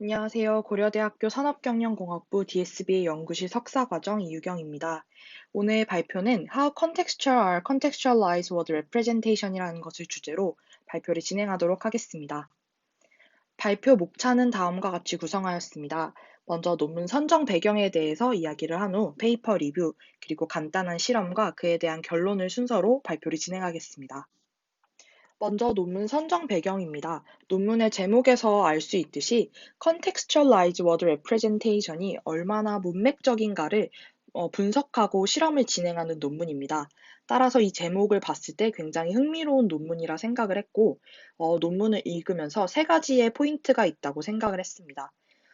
안녕하세요. 고려대학교 산업경영공학부 DSBA 연구실 석사과정 이유경입니다. 오늘 발표는 How Contextual are Contextualized Word Representation이라는 것을 주제로 발표를 진행하도록 하겠습니다. 발표 목차는 다음과 같이 구성하였습니다. 먼저 논문 선정 배경에 대해서 이야기를 한 후 페이퍼 리뷰, 그리고 간단한 실험과 그에 대한 결론을 순서로 발표를 진행하겠습니다. 먼저 논문 선정 배경입니다. 논문의 제목에서 알 수 있듯이 Contextualized Word Representation이 얼마나 문맥적인가를 어, 분석하고 실험을 진행하는 논문입니다. 따라서 이 제목을 봤을 때 굉장히 흥미로운 논문이라 생각을 했고, 어, 논문을 읽으면서 세 가지의 포인트가 있다고 생각을 했습니다.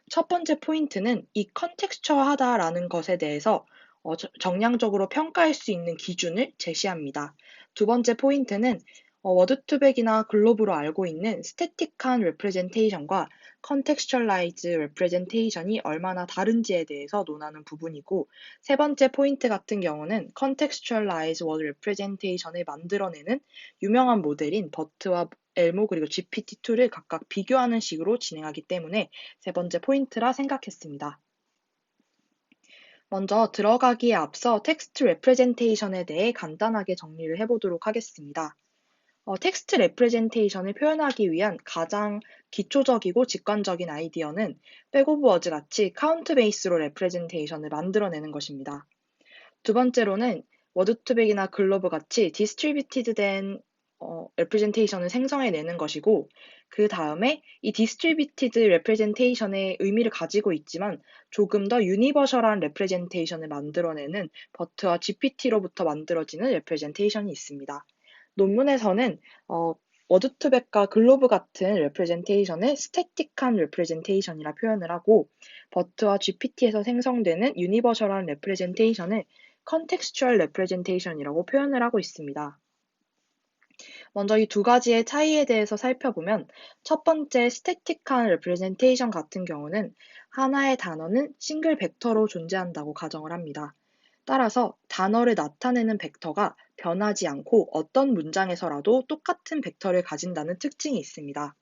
첫 번째 포인트는 이 컨텍스처하다라는 것에 대해서 어, 정량적으로 평가할 수 있는 기준을 제시합니다. 두 번째 포인트는 어, 워드투백이나 글로브로 알고 있는 스태틱한 레프레젠테이션과 컨텍스처라이즈 레프레젠테이션이 얼마나 다른지에 대해서 논하는 부분이고 세 번째 포인트 같은 경우는 컨텍스처라이즈 워드 레프레젠테이션을 만들어내는 유명한 모델인 버트와 엘모 그리고 GPT-2를 각각 비교하는 식으로 진행하기 때문에 세 번째 포인트라 생각했습니다. 먼저 들어가기에 앞서 텍스트 레프레젠테이션에 대해 간단하게 정리를 해보도록 하겠습니다. 어, 텍스트 레프레젠테이션을 표현하기 위한 가장 기초적이고 직관적인 아이디어는 백오브 워즈 같이 카운트 베이스로 레프레젠테이션을 만들어내는 것입니다. 두 번째로는 워드투백이나 글로브 같이 디스트리뷰티드 된 어, 레프레젠테이션을 생성해내는 것이고 그 다음에 이 디스트리뷰티드 레프레젠테이션의 의미를 가지고 있지만 조금 더 유니버셜한 레프레젠테이션을 만들어내는 버트와 GPT로부터 만들어지는 레프레젠테이션이 있습니다. 논문에서는 어, 워드투백과 글로브 같은 레프레젠테이션을 스태틱한 레프레젠테이션이라 표현을 하고 버트와 GPT에서 생성되는 유니버셜한 레프레젠테이션을 컨텍스추얼 레프레젠테이션이라고 표현을 하고 있습니다. 먼저 이 두 가지의 차이에 대해서 살펴보면 첫 번째 스태틱한 레프레젠테이션 같은 경우는 하나의 단어는 싱글 벡터로 존재한다고 가정을 합니다. 따라서 단어를 나타내는 벡터가 변하지 않고 어떤 문장에서라도 똑같은 벡터를 가진다는 특징이 있습니다.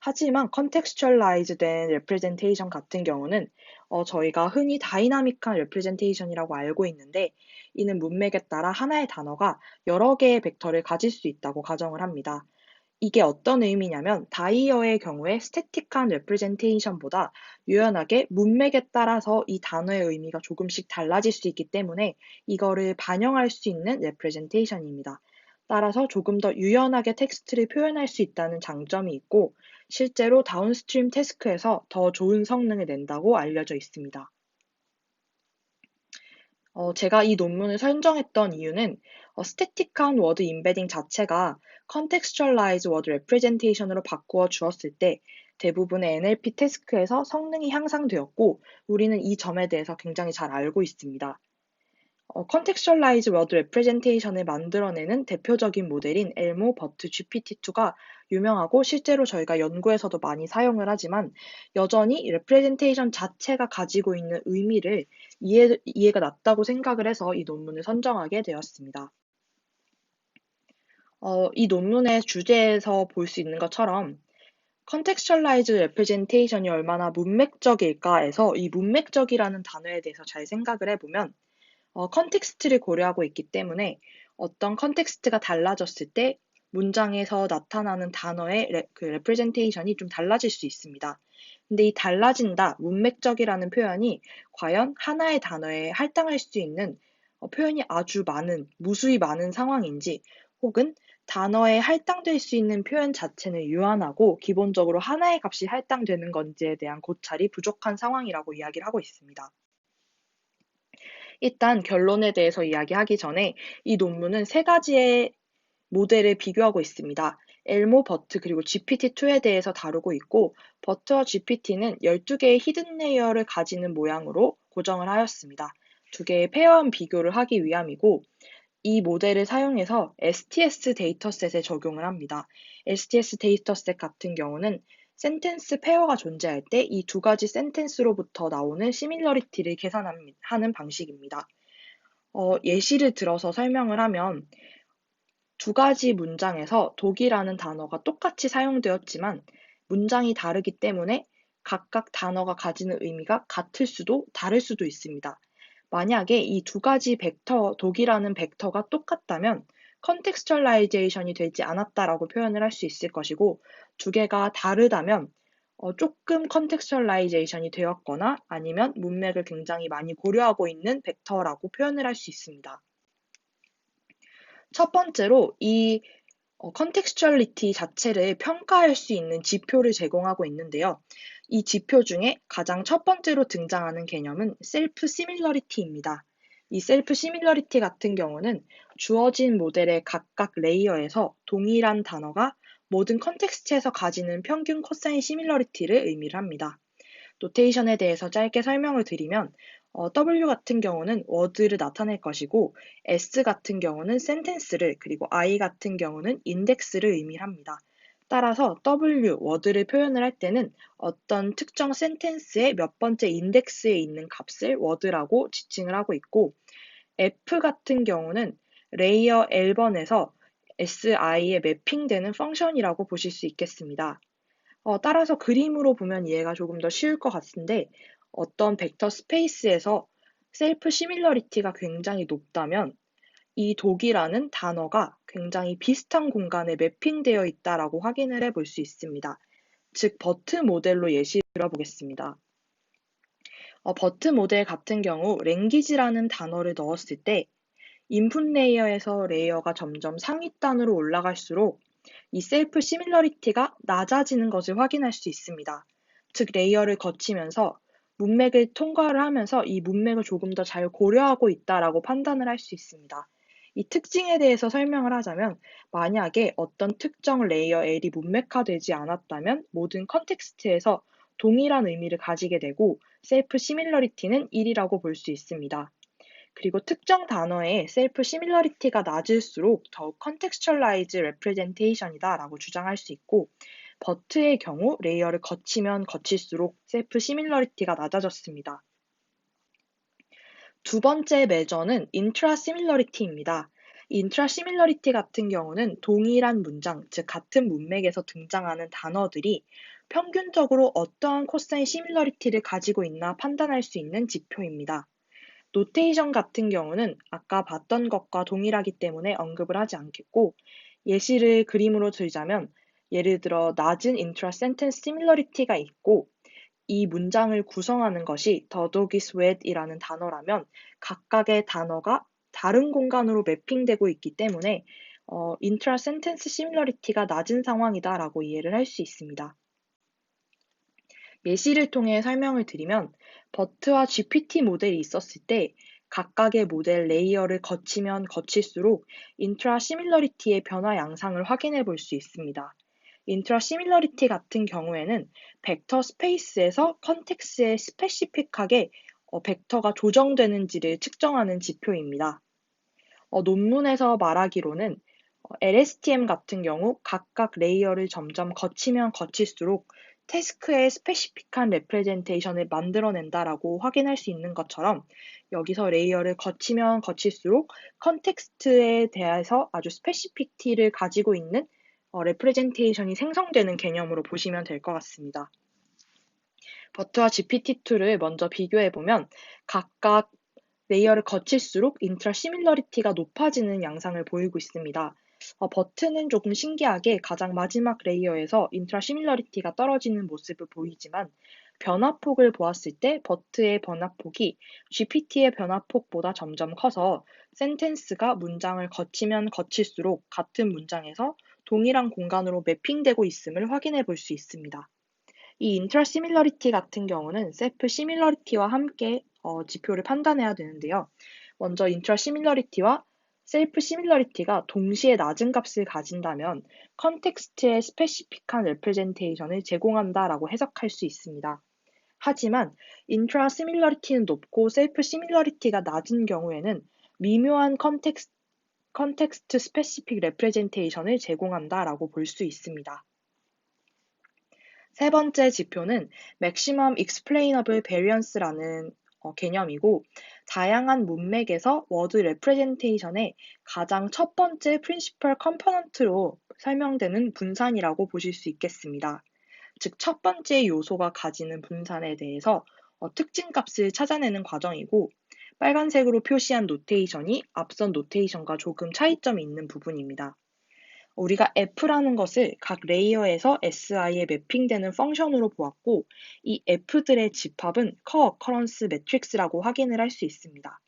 하지만 컨텍스츄얼라이즈 된 레프레젠테이션 같은 경우는 어, 저희가 흔히 다이나믹한 레프레젠테이션이라고 알고 있는데 이는 문맥에 따라 하나의 단어가 여러 개의 벡터를 가질 수 있다고 가정을 합니다. 이게 어떤 의미냐면 다이어의 경우에 스태틱한 레프레젠테이션보다 유연하게 문맥에 따라서 이 단어의 의미가 조금씩 달라질 수 있기 때문에 이거를 반영할 수 있는 레프레젠테이션입니다. 따라서 조금 더 유연하게 텍스트를 표현할 수 있다는 장점이 있고 실제로 다운스트림 태스크에서 더 좋은 성능을 낸다고 알려져 있습니다. 어, 제가 이 논문을 선정했던 이유는 어, 스태틱한 워드 임베딩 자체가 Contextualized Word Representation으로 바꾸어 주었을 때 대부분의 NLP 태스크에서 성능이 향상되었고 우리는 이 점에 대해서 굉장히 잘 알고 있습니다. 어, Contextualized Word Representation을 만들어내는 대표적인 모델인 엘모 버트 GPT-2가 유명하고 실제로 저희가 연구에서도 많이 사용을 하지만 여전히 레프레젠테이션 자체가 가지고 있는 의미를 이해, 이해가 낮다고 생각을 해서 이 논문을 선정하게 되었습니다. 어, 이 논문의 주제에서 볼 수 있는 것처럼 컨텍스처라이즈 레프레젠테이션이 얼마나 문맥적일까에서 이 문맥적이라는 단어에 대해서 잘 생각을 해보면 어, 컨텍스트를 고려하고 있기 때문에 어떤 컨텍스트가 달라졌을 때 문장에서 나타나는 단어의 레, 그 레프레젠테이션이 좀 달라질 수 있습니다. 근데 이 달라진다, 문맥적이라는 표현이 과연 하나의 단어에 할당할 수 있는 어, 표현이 아주 많은, 무수히 많은 상황인지 혹은 단어에 할당될 수 있는 표현 자체는 유한하고 기본적으로 하나의 값이 할당되는 건지에 대한 고찰이 부족한 상황이라고 이야기를 하고 있습니다. 일단 결론에 대해서 이야기하기 전에 이 논문은 세 가지의 모델을 비교하고 있습니다. 엘모 버트 그리고 GPT-2에 대해서 다루고 있고 버트와 GPT는 12개의 히든 레이어를 가지는 모양으로 고정을 하였습니다. 두 개의 페어한 비교를 하기 위함이고 이 모델을 사용해서 STS 데이터셋에 적용을 합니다. STS 데이터셋 같은 경우는 센텐스 페어가 존재할 때 이 두 가지 센텐스로부터 나오는 시밀러리티를 계산하는 방식입니다. 어, 예시를 들어서 설명을 하면 두 가지 문장에서 독이라는 단어가 똑같이 사용되었지만 문장이 다르기 때문에 각각 단어가 가지는 의미가 같을 수도 다를 수도 있습니다. 만약에 이 두 가지 벡터, 독이라는 벡터가 똑같다면 컨텍스츄얼라이제이션이 되지 않았다라고 표현을 할 수 있을 것이고 두 개가 다르다면 어, 조금 컨텍스츄얼라이제이션이 되었거나 아니면 문맥을 굉장히 많이 고려하고 있는 벡터라고 표현을 할 수 있습니다. 첫 번째로 이 컨텍스츄얼리티 자체를 평가할 수 있는 지표를 제공하고 있는데요. 이 지표 중에 가장 첫 번째로 등장하는 개념은 셀프 시밀러리티입니다. 이 셀프 시밀러리티 같은 경우는 주어진 모델의 각각 레이어에서 동일한 단어가 모든 컨텍스트에서 가지는 평균 코사인 시밀러리티를 의미를 합니다. 노테이션에 대해서 짧게 설명을 드리면 어, W 같은 경우는 워드를 나타낼 것이고 S 같은 경우는 센텐스를 그리고 I 같은 경우는 인덱스를 의미합니다. 따라서 W, 워드를 표현을 할 때는 어떤 특정 센텐스의 몇 번째 인덱스에 있는 값을 워드라고 지칭을 하고 있고 F 같은 경우는 레이어 L 번에서 SI에 매핑되는 펑션이라고 보실 수 있겠습니다. 어, 따라서 그림으로 보면 이해가 조금 더 쉬울 것 같은데 어떤 벡터 스페이스에서 셀프 시밀러리티가 굉장히 높다면 이 독이라는 단어가 굉장히 비슷한 공간에 매핑되어 있다라고 확인을 해 볼 수 있습니다. 즉, 버트 모델로 예시 들어보겠습니다. 어, 버트 모델 같은 경우 랭귀지라는 단어를 넣었을 때 인풋 레이어에서 레이어가 점점 상위단으로 올라갈수록 이 셀프 시밀러리티가 낮아지는 것을 확인할 수 있습니다. 즉 레이어를 거치면서 문맥을 통과를 하면서 이 문맥을 조금 더 잘 고려하고 있다라고 판단을 할 수 있습니다. 이 특징에 대해서 설명을 하자면 만약에 어떤 특정 레이어 L이 문맥화되지 않았다면 모든 컨텍스트에서 동일한 의미를 가지게 되고 셀프 시밀러리티는 1이라고 볼 수 있습니다. 그리고 특정 단어의 셀프 시밀러리티가 낮을수록 더욱 컨텍스츄얼라이즈 레프레젠테이션이다 라고 주장할 수 있고 버트의 경우 레이어를 거치면 거칠수록 셀프 시밀러리티가 낮아졌습니다. 두 번째 매저는 인트라 시밀러리티입니다. 인트라 시밀러리티 같은 경우는 동일한 문장, 즉 같은 문맥에서 등장하는 단어들이 평균적으로 어떠한 코사인 시밀러리티를 가지고 있나 판단할 수 있는 지표입니다. 노테이션 같은 경우는 아까 봤던 것과 동일하기 때문에 언급을 하지 않겠고 예시를 그림으로 들자면 예를 들어 낮은 인트라 센텐스 시밀러리티가 있고 이 문장을 구성하는 것이 the dog is wet이라는 단어라면 각각의 단어가 다른 공간으로 매핑되고 있기 때문에 어, 인트라 센텐스 시밀러리티가 낮은 상황이다라고 이해를 할 수 있습니다. 예시를 통해 설명을 드리면 버트와 GPT 모델이 있었을 때 각각의 모델 레이어를 거치면 거칠수록 인트라 시밀러리티의 변화 양상을 확인해 볼 수 있습니다. 인트라 시밀러리티 같은 경우에는 벡터 스페이스에서 컨텍스에 스페시픽하게 어, 벡터가 조정되는지를 측정하는 지표입니다. 어, 논문에서 말하기로는 어, LSTM 같은 경우 각각 레이어를 점점 거치면 거칠수록 태스크의 스페시픽한 레프레젠테이션을 만들어낸다라고 확인할 수 있는 것처럼 여기서 레이어를 거치면 거칠수록 컨텍스트에 대해서 아주 스페시피티를 가지고 있는 어, 레프레젠테이션이 생성되는 개념으로 보시면 될 것 같습니다. 버트와 GPT-2를 먼저 비교해보면 각각 레이어를 거칠수록 인트라 시밀러리티가 높아지는 양상을 보이고 있습니다. 어, 버트는 조금 신기하게 가장 마지막 레이어에서 인트라 시밀러리티가 떨어지는 모습을 보이지만 변화폭을 보았을 때 버트의 변화폭이 GPT의 변화폭보다 점점 커서 센텐스가 문장을 거치면 거칠수록 같은 문장에서 동일한 공간으로 매핑되고 있음을 확인해 볼 수 있습니다. 이 인트라 시밀러리티 같은 경우는 셀프 시밀러리티와 함께 어, 지표를 판단해야 되는데요. 먼저 인트라 시밀러리티와 셀프 시밀러리티가 동시에 낮은 값을 가진다면 컨텍스트의 스페시픽한 레프레젠테이션을 제공한다라고 해석할 수 있습니다. 하지만 인트라 시밀러리티는 높고 셀프 시밀러리티가 낮은 경우에는 미묘한 컨텍스트 컨텍스트 스페시픽 레프레젠테이션을 제공한다라고 볼 수 있습니다. 세 번째 지표는 Maximum Explainable Variance라는 어, 개념이고 다양한 문맥에서 워드 레프레젠테이션의 가장 첫 번째 프린시펄 컴포넌트로 설명되는 분산이라고 보실 수 있겠습니다. 즉 첫 번째 요소가 가지는 분산에 대해서 어, 특징 값을 찾아내는 과정이고 빨간색으로 표시한 노테이션이 앞선 노테이션과 조금 차이점이 있는 부분입니다. 우리가 f라는 것을 각 레이어에서 si에 매핑되는 펑션으로 보았고 이 f들의 집합은 co-occurrence matrix라고 확인을 할 수 있습니다.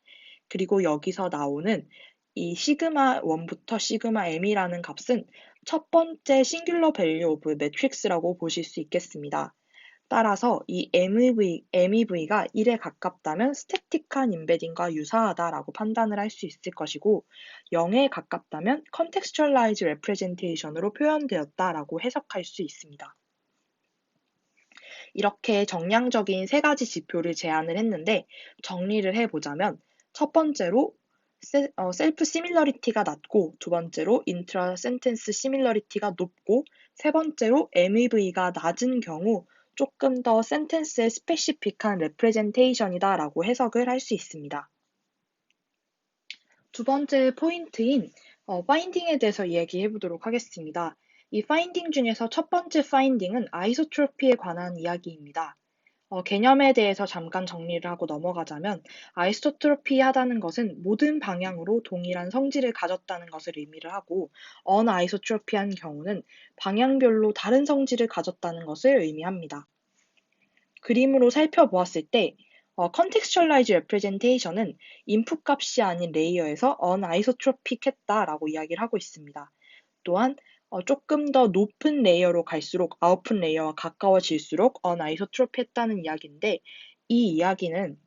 그리고 여기서 나오는 이 시그마 1부터 시그마 m이라는 값은 첫 번째 싱귤러 밸류 오브 매트릭스라고 보실 수 있겠습니다. 따라서 이 MEV, MEV가 1에 가깝다면 스태틱한 임베딩과 유사하다라고 판단을 할 수 있을 것이고 0에 가깝다면 contextualized representation으로 표현되었다라고 해석할 수 있습니다. 이렇게 정량적인 세 가지 지표를 제안을 했는데 정리를 해보자면 첫 번째로 어, 셀프 시밀러리티가 낮고 두 번째로 인트라 센텐스 시밀러리티가 높고 세 번째로 MEV가 낮은 경우 조금 더 센텐스에 스페시픽한 레프레젠테이션이다 라고 해석을 할 수 있습니다. 두 번째 포인트인 어, 파인딩에 대해서 이야기해 보도록 하겠습니다. 이 파인딩 중에서 첫 번째 파인딩은 아이소트로피에 관한 이야기입니다. 어, 개념에 대해서 잠깐 정리를 하고 넘어가자면 아이소트로피하다는 것은 모든 방향으로 동일한 성질을 가졌다는 것을 의미를 하고 언아이소트로피한 경우는 방향별로 다른 성질을 가졌다는 것을 의미합니다. 그림으로 살펴보았을 때 어, contextualized representation은 인풋 값이 아닌 레이어에서 unisotropic했다라고 이야기를 하고 있습니다. 또한 어, 조금 더 높은 레이어로 갈수록 아웃풋 레이어와 가까워질수록 어나이소트롭했다는 이야기인데 이 이야기는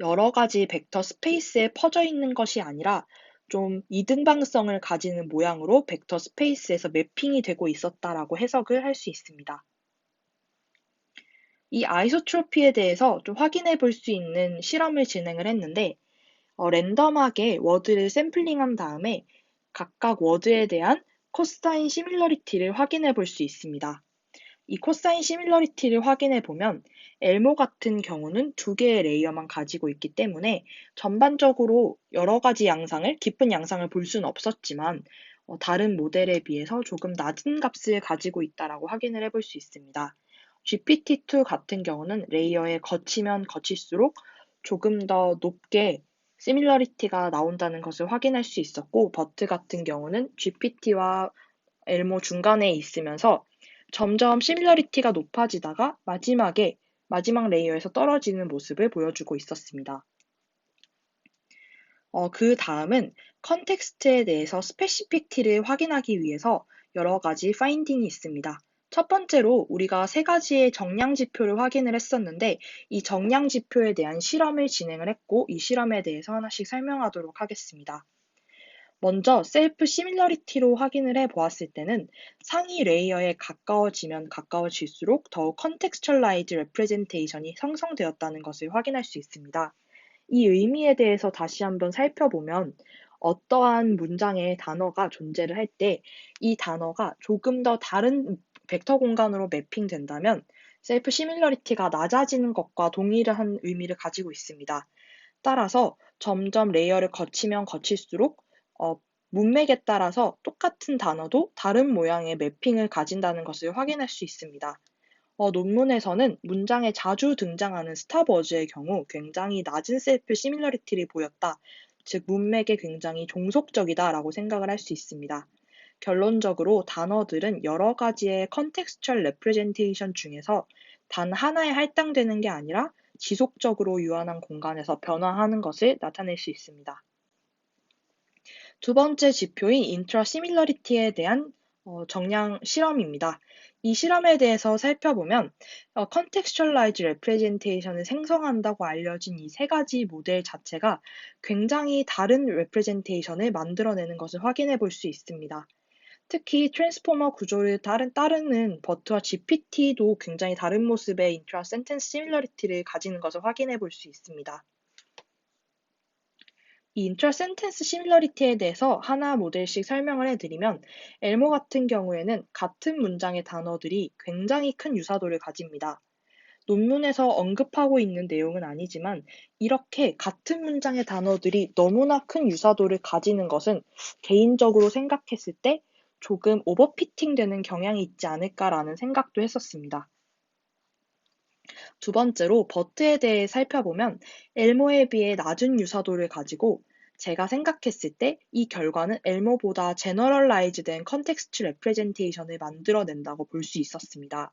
여러 가지 벡터 스페이스에 퍼져 있는 것이 아니라 좀 이등방성을 가지는 모양으로 벡터 스페이스에서 매핑이 되고 있었다라고 해석을 할 수 있습니다. 이 아이소트로피에 대해서 좀 확인해 볼 수 있는 실험을 진행을 했는데 어, 랜덤하게 워드를 샘플링한 다음에 각각 워드에 대한 코사인 시밀러리티를 확인해 볼 수 있습니다. 이 코사인 시밀러리티를 확인해 보면 엘모 같은 경우는 두 개의 레이어만 가지고 있기 때문에 전반적으로 여러 가지 양상을, 깊은 양상을 볼 수는 없었지만 어, 다른 모델에 비해서 조금 낮은 값을 가지고 있다라고 확인을 해볼 수 있습니다. GPT-2 같은 경우는 레이어에 거치면 거칠수록 조금 더 높게 시밀러리티가 나온다는 것을 확인할 수 있었고 버트 같은 경우는 GPT와 엘모 중간에 있으면서 점점 시밀러리티가 높아지다가 마지막에 마지막 레이어에서 떨어지는 모습을 보여주고 있었습니다. 어, 그 다음은 컨텍스트에 대해서 스페시피티를 확인하기 위해서 여러 가지 파인딩이 있습니다. 첫 번째로 우리가 세 가지의 정량 지표를 확인을 했었는데 이 정량 지표에 대한 실험을 진행을 했고 이 실험에 대해서 하나씩 설명하도록 하겠습니다. 먼저 셀프 시밀러리티로 확인을 해 보았을 때는 상위 레이어에 가까워지면 가까워질수록 더욱 컨텍스츄얼라이즈 레프레젠테이션이 형성되었다는 것을 확인할 수 있습니다. 이 의미에 대해서 다시 한번 살펴보면 어떠한 문장의 단어가 존재를 할 때 이 단어가 조금 더 다른 벡터 공간으로 매핑된다면 셀프 시밀러리티가 낮아지는 것과 동일한 의미를 가지고 있습니다. 따라서 점점 레이어를 거치면 거칠수록 어, 문맥에 따라서 똑같은 단어도 다른 모양의 매핑을 가진다는 것을 확인할 수 있습니다. 어, 논문에서는 문장에 자주 등장하는 스탑워즈의 경우 굉장히 낮은 셀프 시밀러리티를 보였다. 즉 문맥에 굉장히 종속적이다라고 생각을 할 수 있습니다. 결론적으로 단어들은 여러 가지의 컨텍스츄얼 레프레젠테이션 중에서 단 하나에 할당되는 게 아니라 지속적으로 유한한 공간에서 변화하는 것을 나타낼 수 있습니다. 두 번째 지표인 인트라 시밀러리티에 대한 어, 정량 실험입니다. 이 실험에 대해서 살펴보면 어, 컨텍스츄얼라이즈 레프레젠테이션을 생성한다고 알려진 이 세 가지 모델 자체가 굉장히 다른 레프레젠테이션을 만들어내는 것을 확인해 볼 수 있습니다. 특히 트랜스포머 구조를 따른, 따르는 버트와 GPT도 굉장히 다른 모습의 인트라 센텐스 시밀러리티를 가지는 것을 확인해 볼 수 있습니다. 이 인트라 센텐스 시밀러리티에 대해서 하나 모델씩 설명을 해드리면 엘모 같은 경우에는 같은 문장의 단어들이 굉장히 큰 유사도를 가집니다. 논문에서 언급하고 있는 내용은 아니지만 이렇게 같은 문장의 단어들이 너무나 큰 유사도를 가지는 것은 개인적으로 생각했을 때 조금 오버피팅 되는 경향이 있지 않을까라는 생각도 했었습니다. 두 번째로 버트에 대해 살펴보면 엘모에 비해 낮은 유사도를 가지고 제가 생각했을 때 이 결과는 엘모보다 제너럴라이즈된 컨텍스트 레프레젠테이션을 만들어낸다고 볼 수 있었습니다.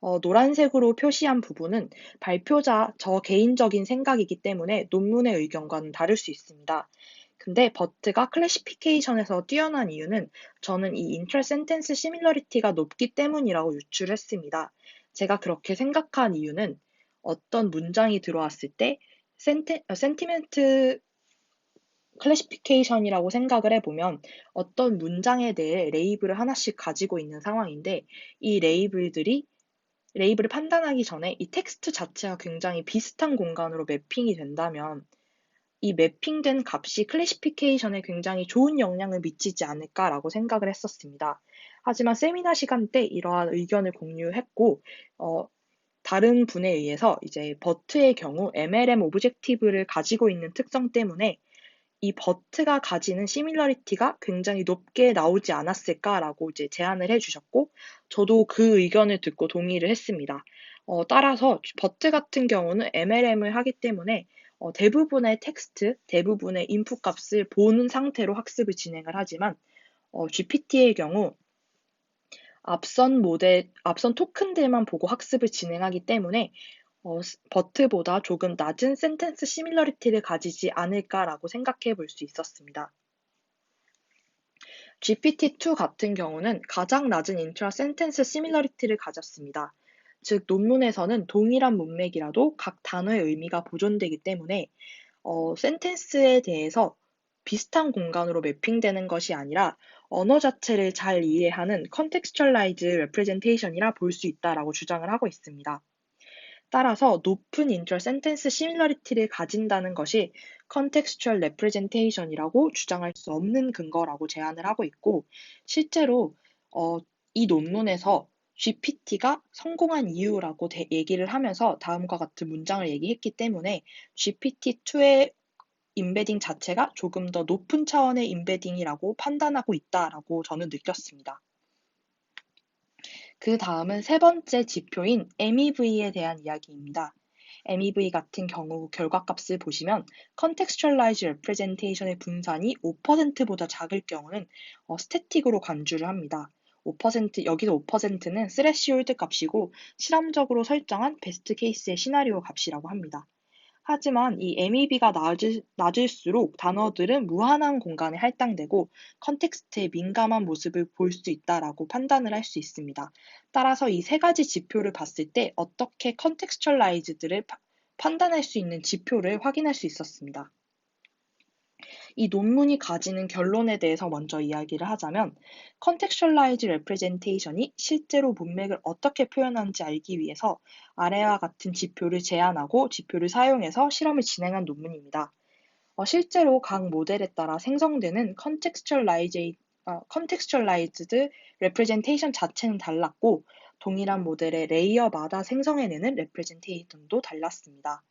어, 노란색으로 표시한 부분은 발표자 저 개인적인 생각이기 때문에 논문의 의견과는 다를 수 있습니다. 근데 버트가 클래시피케이션에서 뛰어난 이유는 저는 이 인트라 센텐스 시밀러리티가 높기 때문이라고 유출했습니다. 제가 그렇게 생각한 이유는 어떤 문장이 들어왔을 때 센테, 어, 센티멘트 클래시피케이션이라고 생각을 해보면 어떤 문장에 대해 레이블을 하나씩 가지고 있는 상황인데 이 레이블들이 레이블을 판단하기 전에 이 텍스트 자체가 굉장히 비슷한 공간으로 매핑이 된다면 이 매핑된 값이 클래시피케이션에 굉장히 좋은 영향을 미치지 않을까라고 생각을 했었습니다. 하지만 세미나 시간 때 이러한 의견을 공유했고, 어, 다른 분에 의해서 이제 버트의 경우 MLM 오브젝티브를 가지고 있는 특성 때문에 이 버트가 가지는 시밀러리티가 굉장히 높게 나오지 않았을까라고 이제 제안을 해주셨고, 저도 그 의견을 듣고 동의를 했습니다. 어, 따라서 버트 같은 경우는 MLM을 하기 때문에 어, 대부분의 텍스트, 대부분의 인풋 값을 보는 상태로 학습을 진행을 하지만 어, GPT의 경우 앞선 모델, 앞선 토큰들만 보고 학습을 진행하기 때문에 어, 버트보다 조금 낮은 센텐스 시밀러리티를 가지지 않을까라고 생각해 볼 수 있었습니다. GPT-2 같은 경우는 가장 낮은 인트라 센텐스 시밀러리티를 가졌습니다. 즉, 논문에서는 동일한 문맥이라도 각 단어의 의미가 보존되기 때문에 어, 센텐스에 대해서 비슷한 공간으로 매핑되는 것이 아니라 언어 자체를 잘 이해하는 컨텍스츄얼라이즈 레프레젠테이션이라 볼 수 있다라고 주장을 하고 있습니다. 따라서 높은 인터 센텐스 시밀러리티를 가진다는 것이 컨텍스츄얼 레프레젠테이션이라고 주장할 수 없는 근거라고 제안을 하고 있고 실제로 어, 이 논문에서 GPT가 성공한 이유라고 대, 얘기를 하면서 다음과 같은 문장을 얘기했기 때문에 GPT-2의 인베딩 자체가 조금 더 높은 차원의 인베딩이라고 판단하고 있다라고 저는 느꼈습니다. 그 다음은 세 번째 지표인 MEV에 대한 이야기입니다. MEV 같은 경우 결과값을 보시면 Contextualized Representation의 분산이 5%보다 작을 경우는 어, 스태틱으로 간주를 합니다. 5% 여기서 5%는 스레시홀드 값이고 실험적으로 설정한 베스트 케이스의 시나리오 값이라고 합니다. 하지만 이 MEB가 낮을, 낮을수록 단어들은 무한한 공간에 할당되고 컨텍스트에 민감한 모습을 볼 수 있다라고 판단을 할 수 있습니다. 따라서 이 세 가지 지표를 봤을 때 어떻게 컨텍스츄얼라이즈들을 판단할 수 있는 지표를 확인할 수 있었습니다. 이 논문이 가지는 결론에 대해서 먼저 이야기를 하자면 contextualized representation이 실제로 문맥을 어떻게 표현하는지 알기 위해서 아래와 같은 지표를 제안하고 지표를 사용해서 실험을 진행한 논문입니다. 어, 실제로 각 모델에 따라 생성되는 contextualized, 어, contextualized representation 자체는 달랐고 동일한 모델의 레이어마다 생성해내는 representation도 달랐습니다.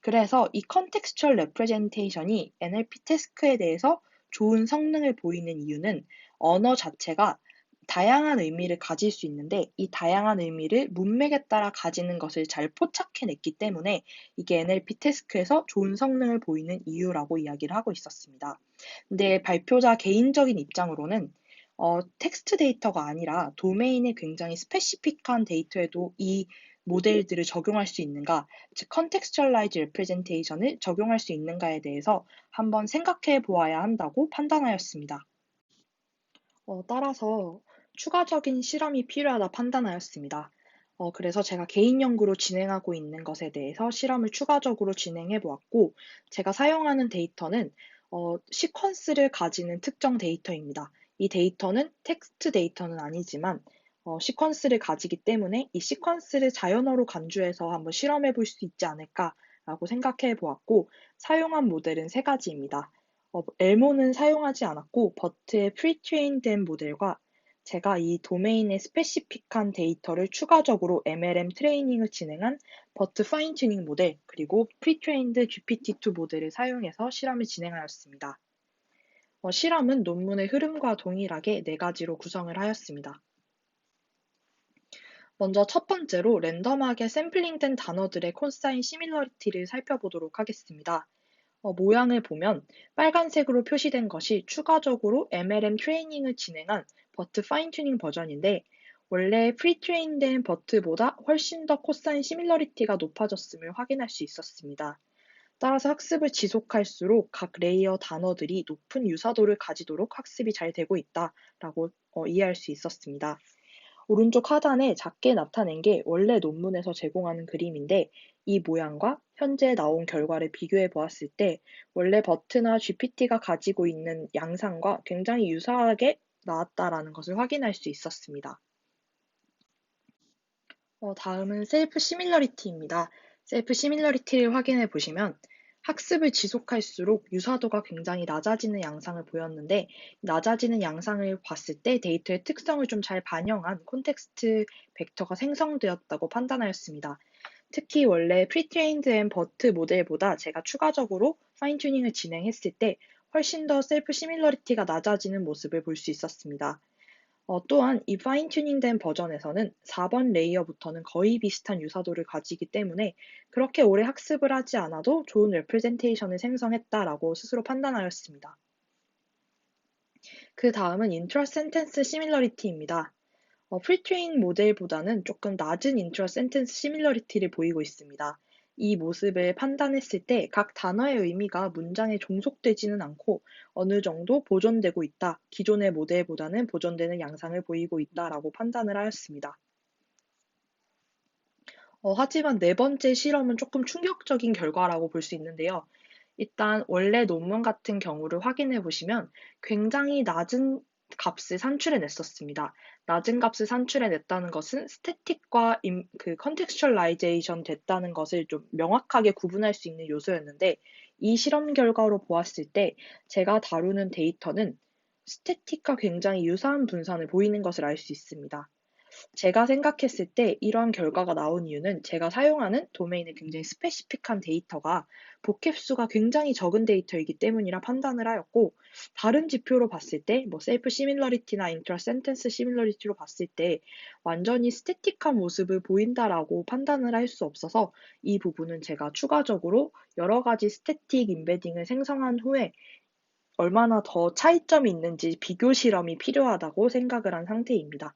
그래서 이 컨텍스츄얼 레프레젠테이션이 NLP 태스크에 대해서 좋은 성능을 보이는 이유는 언어 자체가 다양한 의미를 가질 수 있는데 이 다양한 의미를 문맥에 따라 가지는 것을 잘 포착해냈기 때문에 이게 NLP 태스크에서 좋은 성능을 보이는 이유라고 이야기를 하고 있었습니다. 근데 발표자 개인적인 입장으로는 어, 텍스트 데이터가 아니라 도메인에 굉장히 스페시픽한 데이터에도 이 모델들을 적용할 수 있는가, 즉 contextualized representation을 적용할 수 있는가에 대해서 한번 생각해 보아야 한다고 판단하였습니다. 어, 따라서 추가적인 실험이 필요하다 판단하였습니다. 어, 그래서 제가 개인 연구로 진행하고 있는 것에 대해서 실험을 추가적으로 진행해 보았고, 제가 사용하는 데이터는 어, 시퀀스를 가지는 특정 데이터입니다. 이 데이터는 텍스트 데이터는 아니지만 어, 시퀀스를 가지기 때문에 이 시퀀스를 자연어로 간주해서 한번 실험해 볼 수 있지 않을까라고 생각해 보았고 사용한 모델은 세 가지입니다. 어, 엘모는 사용하지 않았고 버트의 프리트레인된 모델과 제가 이 도메인의 스페시픽한 데이터를 추가적으로 MLM 트레이닝을 진행한 버트 파인 튜닝 모델 그리고 프리트레인드 GPT-2 모델을 사용해서 실험을 진행하였습니다. 어, 실험은 논문의 흐름과 동일하게 네 가지로 구성을 하였습니다. 먼저 첫 번째로 랜덤하게 샘플링된 단어들의 콘사인 시밀러리티를 살펴보도록 하겠습니다. 어, 모양을 보면 빨간색으로 표시된 것이 추가적으로 MLM 트레이닝을 진행한 버트 파인 튜닝 버전인데 원래 프리트레인된 버트보다 훨씬 더 코사인 시밀러리티가 높아졌음을 확인할 수 있었습니다. 따라서 학습을 지속할수록 각 레이어 단어들이 높은 유사도를 가지도록 학습이 잘 되고 있다라고 어, 이해할 수 있었습니다. 오른쪽 하단에 작게 나타낸 게 원래 논문에서 제공하는 그림인데 이 모양과 현재 나온 결과를 비교해 보았을 때 원래 버트나 GPT가 가지고 있는 양상과 굉장히 유사하게 나왔다라는 것을 확인할 수 있었습니다. 어, 다음은 셀프 시밀러리티입니다. 셀프 시밀러리티를 확인해 보시면 학습을 지속할수록 유사도가 굉장히 낮아지는 양상을 보였는데 낮아지는 양상을 봤을 때 데이터의 특성을 좀 잘 반영한 콘텍스트 벡터가 생성되었다고 판단하였습니다. 특히 원래 프리트레인드 앤 버트 모델보다 제가 추가적으로 파인 튜닝을 진행했을 때 훨씬 더 셀프 시밀러리티가 낮아지는 모습을 볼 수 있었습니다. 어, 또한 이 파인 튜닝된 버전에서는 4번 레이어부터는 거의 비슷한 유사도를 가지기 때문에 그렇게 오래 학습을 하지 않아도 좋은 레프레젠테이션을 생성했다라고 스스로 판단하였습니다. 그 다음은 인트라 센텐스 시밀러리티입니다. 어, 프리트레인 모델보다는 조금 낮은 인트라 센텐스 시밀러리티를 보이고 있습니다. 이 모습을 판단했을 때 각 단어의 의미가 문장에 종속되지는 않고 어느 정도 보존되고 있다. 기존의 모델보다는 보존되는 양상을 보이고 있다라고 판단을 하였습니다. 어, 하지만 네 번째 실험은 조금 충격적인 결과라고 볼 수 있는데요. 일단 원래 논문 같은 경우를 확인해 보시면 굉장히 낮은 값을 산출해 냈었습니다. 낮은 값을 산출해 냈다는 것은 스태틱과 임, 그 컨텍스츄얼라이제이션 됐다는 것을 좀 명확하게 구분할 수 있는 요소였는데 이 실험 결과로 보았을 때 제가 다루는 데이터는 스태틱과 굉장히 유사한 분산을 보이는 것을 알 수 있습니다. 제가 생각했을 때 이러한 결과가 나온 이유는 제가 사용하는 도메인의 굉장히 스페시픽한 데이터가 복캡 수가 굉장히 적은 데이터이기 때문이라 판단을 하였고 다른 지표로 봤을 때 뭐 셀프 시밀러리티나 인트라 센텐스 시밀러리티로 봤을 때 완전히 스태틱한 모습을 보인다라고 판단을 할 수 없어서 이 부분은 제가 추가적으로 여러 가지 스태틱 인베딩을 생성한 후에 얼마나 더 차이점이 있는지 비교 실험이 필요하다고 생각을 한 상태입니다.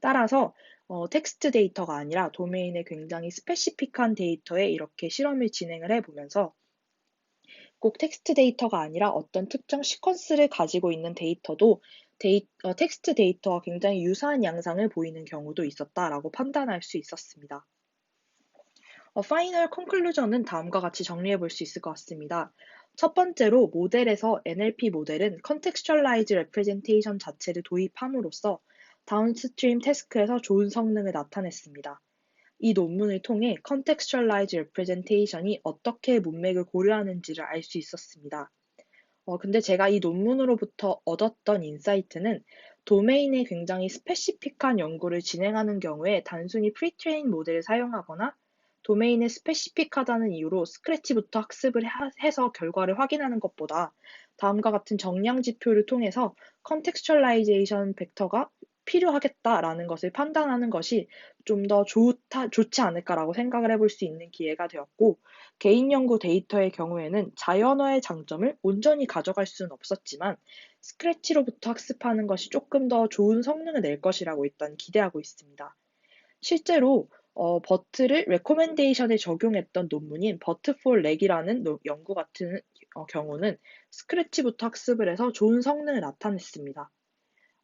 따라서 어, 텍스트 데이터가 아니라 도메인의 굉장히 스페시픽한 데이터에 이렇게 실험을 진행을 해보면서 꼭 텍스트 데이터가 아니라 어떤 특정 시퀀스를 가지고 있는 데이터도 데이, 어, 텍스트 데이터와 굉장히 유사한 양상을 보이는 경우도 있었다라고 판단할 수 있었습니다. 어, 파이널 컨클루전은 다음과 같이 정리해 볼 수 있을 것 같습니다. 첫 번째로 모델에서 NLP 모델은 컨텍스츄얼라이즈 레프레젠테이션 자체를 도입함으로써 다운스트림 태스크에서 좋은 성능을 나타냈습니다. 이 논문을 통해 Contextualized Representation이 어떻게 문맥을 고려하는지를 알 수 있었습니다. 어, 근데 제가 이 논문으로부터 얻었던 인사이트는 도메인에 굉장히 스페시픽한 연구를 진행하는 경우에 단순히 프리트레인 모델을 사용하거나 도메인에 스페시픽하다는 이유로 스크래치부터 학습을 해서 결과를 확인하는 것보다 다음과 같은 정량 지표를 통해서 컨텍스츄얼라이제이션 벡터가 필요하겠다라는 것을 판단하는 것이 좀 더 좋다, 좋지 않을까라고 생각을 해볼 수 있는 기회가 되었고, 개인 연구 데이터의 경우에는 자연어의 장점을 온전히 가져갈 수는 없었지만, 스크래치로부터 학습하는 것이 조금 더 좋은 성능을 낼 것이라고 일단 기대하고 있습니다. 실제로 어, 버트를 레코멘데이션에 적용했던 논문인 버트 폴 렉이라는 연구 같은 어, 경우는 스크래치부터 학습을 해서 좋은 성능을 나타냈습니다.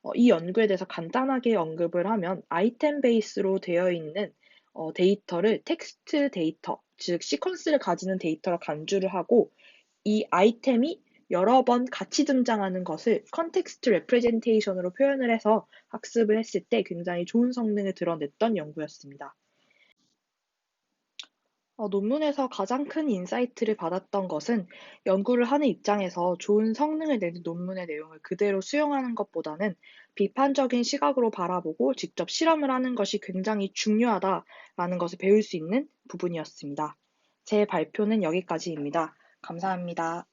어, 이 연구에 대해서 간단하게 언급을 하면 아이템 베이스로 되어 있는 어, 데이터를 텍스트 데이터, 즉 시퀀스를 가지는 데이터로 간주를 하고 이 아이템이 여러 번 같이 등장하는 것을 컨텍스트 레프레젠테이션으로 표현을 해서 학습을 했을 때 굉장히 좋은 성능을 드러냈던 연구였습니다. 어, 논문에서 가장 큰 인사이트를 받았던 것은 연구를 하는 입장에서 좋은 성능을 내는 논문의 내용을 그대로 수용하는 것보다는 비판적인 시각으로 바라보고 직접 실험을 하는 것이 굉장히 중요하다라는 것을 배울 수 있는 부분이었습니다. 제 발표는 여기까지입니다. 감사합니다.